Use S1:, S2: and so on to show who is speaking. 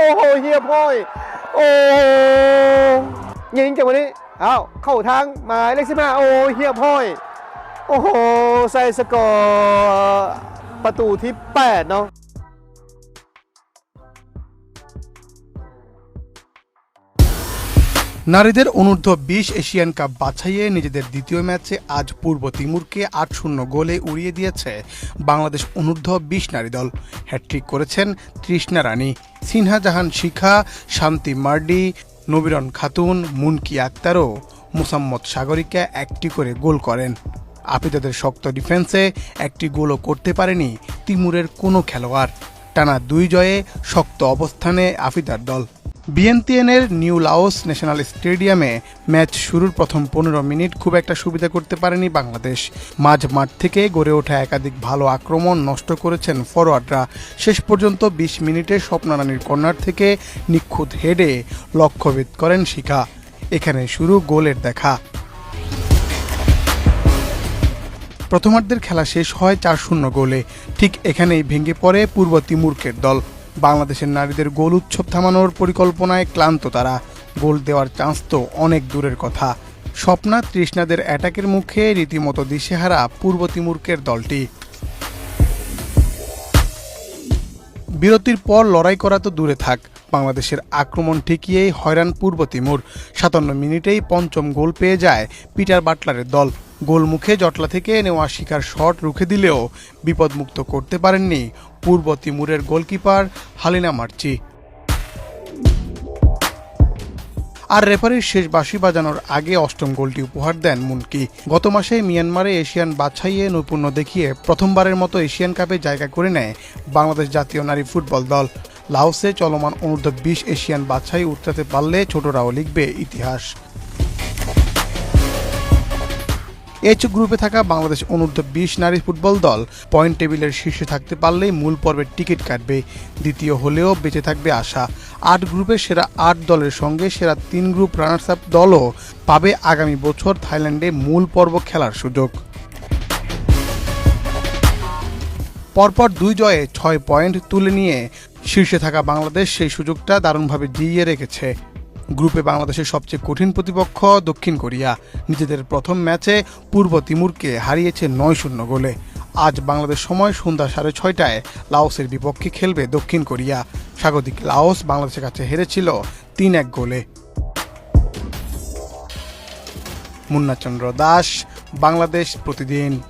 S1: โอ้โหเฮียพ่อยโอ้ยิงจากวันนี้อ้าวเข้าทางหมายเลขสิบห้าโอ้เฮียพ่อยโอ้โหใส่สกอร์ประตูที่ 8 เนาะ
S2: নারীদের অনূর্ধ্ব বিশ এশিয়ান কাপ বাছাইয়ে নিজেদের দ্বিতীয় ম্যাচে আজ পূর্ব তিমুরকে আট শূন্য গোলে উড়িয়ে দিয়েছে বাংলাদেশ অনূর্ধ্ব বিশ নারী দল। হ্যাট্রিক করেছেন তৃষ্ণা রানী, সিনহা জাহান শিখা, শান্তি মার্ডি, নবীরন খাতুন, মুনকি আক্তারও মুসাম্মদ সাগরিকা একটি করে গোল করেন। আপিদাদের শক্ত ডিফেন্সে একটি গোলও করতে পারেনি তিমুরের কোনো খেলোয়াড়। টানা দুই জয়ে শক্ত অবস্থানে আফিদার দল। বিএনটিএনের নিউ লাওস ন্যাশনাল স্টেডিয়ামে ম্যাচ শুরুর প্রথম পনেরো মিনিট খুব একটা সুবিধা করতে পারেনি বাংলাদেশ। মাঝ মাঠ থেকে গড়ে ওঠা একাধিক ভালো আক্রমণ নষ্ট করেছেন ফরোয়ার্ডরা। শেষ পর্যন্ত বিশ মিনিটে স্বপ্নারানীর কর্নার থেকে নিখুঁত হেডে লক্ষ্যভেদ করেন শিখা। এখানে শুরু গোলের দেখা। প্রথমার্ধের খেলা শেষ হয় চার শূন্য গোলে। ঠিক এখানেই ভেঙে পড়ে পূর্ব তিমুরকের দল। বাংলাদেশের নারীদের গোল উৎসব থামানোর পরিকল্পনায় ক্লান্ত তারা। গোল দেওয়ার চান্স তো অনেক দূরের কথা। স্বপ্না তৃষ্ণাদের অ্যাটাকের মুখে রীতিমতো দিশেহারা পূর্ব তিমুরকের দলটি। বিরতির পর লড়াই করা তো দূরে থাক। বাংলাদেশের আক্রমণ ঠেকিয়েই হয়রান পূর্ব তিমুর। সাতান্ন মিনিটেই পঞ্চম গোল পেয়ে যায় পিটার বাটলারের দল। গোলমুখে জটলা থেকে নেওয়া শিকার শট রুখে দিলেও বিপদমুক্ত করতে পারেননি পূর্ব তিমুরের গোলকিপার হালিনা মার্চি। আর রেফারির শেষ বাঁশি বাজানোর আগে অষ্টম গোলটি উপহার দেন মুনকি। গত মাসে মিয়ানমারে এশিয়ান বাছাইয়ে নৈপুণ্য দেখিয়ে প্রথমবারের মতো এশিয়ান কাপে জায়গা করে নেয় বাংলাদেশ জাতীয় নারী ফুটবল দল। লাওসে চলমান অনূর্ধ্ব বিশ এশিয়ান বাছাই উঠতে পারলে ছোটরাও লিখবে ইতিহাস। এইচ গ্রুপে থাকা বাংলাদেশ অনূর্ধ্ব বিশ নারী ফুটবল দল পয়েন্ট টেবিলের শীর্ষে থাকতে পারলেই মূল পর্বের টিকিট কাটবে। দ্বিতীয় হলেও বেঁচে থাকবে আশা। আট গ্রুপের সেরা আট দলের সঙ্গে সেরা তিন গ্রুপ রানার্স আপ দলও পাবে আগামী বছর থাইল্যান্ডে মূল পর্ব খেলার সুযোগ। পরপর দুই জয়ে ছয় পয়েন্ট তুলে নিয়ে শীর্ষে থাকা বাংলাদেশ সেই সুযোগটা দারুণভাবে জিইয়ে রেখেছে। গ্রুপে বাংলাদেশের সবচেয়ে কঠিন প্রতিপক্ষ দক্ষিণ কোরিয়া। নিজেদের প্রথম ম্যাচে পূর্ব তিমুরকে হারিয়েছে নয় শূন্য গোলে। আজ বাংলাদেশ সময় সন্ধ্যা সাড়ে ছয়টায় লাওসের বিপক্ষে খেলবে দক্ষিণ কোরিয়া। স্বাগতিক লাওস বাংলাদেশের কাছে হেরেছিল তিন এক গোলে। মুন্নাচন্দ্র দাস, বাংলাদেশ প্রতিদিন।